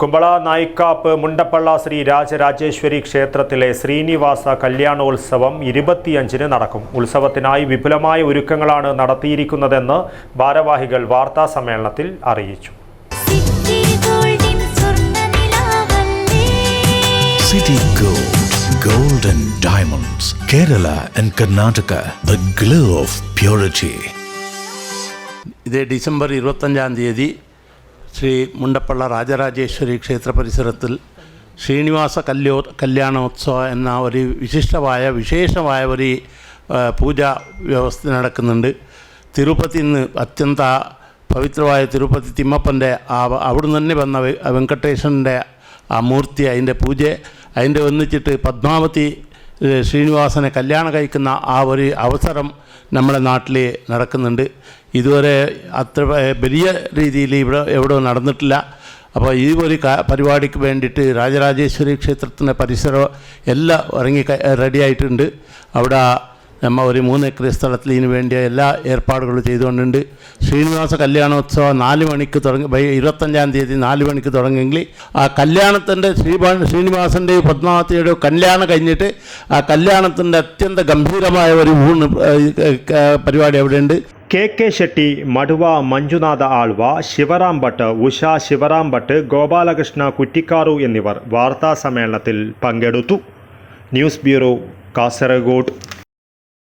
കുമ്പള നായിക്കാപ്പ് മുണ്ടപ്പള്ള ശ്രീ രാജരാജേശ്വരി ക്ഷേത്രത്തിലെ ശ്രീനിവാസ കല്യാണോത്സവം ഇരുപത്തിയഞ്ചിന് നടക്കും. ഉത്സവത്തിനായി വിപുലമായ ഒരുക്കങ്ങളാണ് നടത്തിയിരിക്കുന്നതെന്ന് ഭാരവാഹികൾ വാർത്താ സമ്മേളനത്തിൽ അറിയിച്ചു. City Gold, Gold and Diamonds, Kerala and Karnataka, the glow of purity. ഇത് ഡിസംബർ ഇരുപത്തഞ്ചാം തീയതി ശ്രീ മുണ്ടപ്പള്ള രാജരാജേശ്വരി ക്ഷേത്ര പരിസരത്തിൽ ശ്രീനിവാസ കല്യോ കല്യാണോത്സവം എന്ന ഒരു വിശിഷ്ടമായ വിശേഷമായ ഒരു പൂജ വ്യവസ്ഥ നടക്കുന്നുണ്ട്. തിരുപ്പതി നിന്ന് അത്യന്ത പവിത്രമായ തിരുപ്പതി തിമ്മപ്പന്റെ ആ അവിടുന്ന് തന്നെ വന്ന വെങ്കടേശ്വരന്റെ ആ മൂർത്തി അതിന്റെ പൂജ അതിന്റെ ഒന്നിച്ചിട്ട് പത്മാവതി ശ്രീനിവാസനെ കല്യാണം കഴിക്കുന്ന ആ ഒരു അവസരം നമ്മുടെ നാട്ടിൽ നടക്കുന്നുണ്ട്. ഇതുവരെ അത്ര വലിയ രീതിയിൽ ഇവിടെ എവിടെ നടന്നിട്ടില്ല. അപ്പോൾ ഈ ഒരു പരിപാടിക്ക് വേണ്ടിയിട്ട് രാജരാജേശ്വരി ക്ഷേത്രത്തിന്റെ പരിസരം എല്ലാം ഇറങ്ങി റെഡിയായിട്ടുണ്ട്. അവിടെ നമ്മൾ ഒരു മൂന്ന് ഏക്കർ സ്ഥലത്തിൽ ഇതിന് വേണ്ടിയ എല്ലാ ഏർപ്പാടുകളും ചെയ്തുകൊണ്ടുണ്ട്. ശ്രീനിവാസ കല്യാണോത്സവം നാല് മണിക്ക് തുടങ്ങി ഇരുപത്തഞ്ചാം തീയതി നാല് മണിക്ക് തുടങ്ങിയെങ്കിൽ ആ കല്യാണത്തിന്റെ ശ്രീഭാ ശ്രീനിവാസന്റെയും പത്മാവതിയുടെയും കല്യാണം കഴിഞ്ഞിട്ട് ആ കല്യാണത്തിന്റെ അത്യന്ത ഗംഭീരമായ ഒരു ഊണ് പരിപാടി അവിടെയുണ്ട്. കെ കെ ഷെട്ടി മടുവ മഞ്ജുനാഥ ആൾവ ശിവറാം ഭട്ട് ഉഷ ശിവറാം ഭട്ട് ഗോപാലകൃഷ്ണ കുറ്റിക്കാറു എന്നിവർ വാർത്താ സമ്മേളനത്തിൽ പങ്കെടുത്തു. News bureau Kasaragod.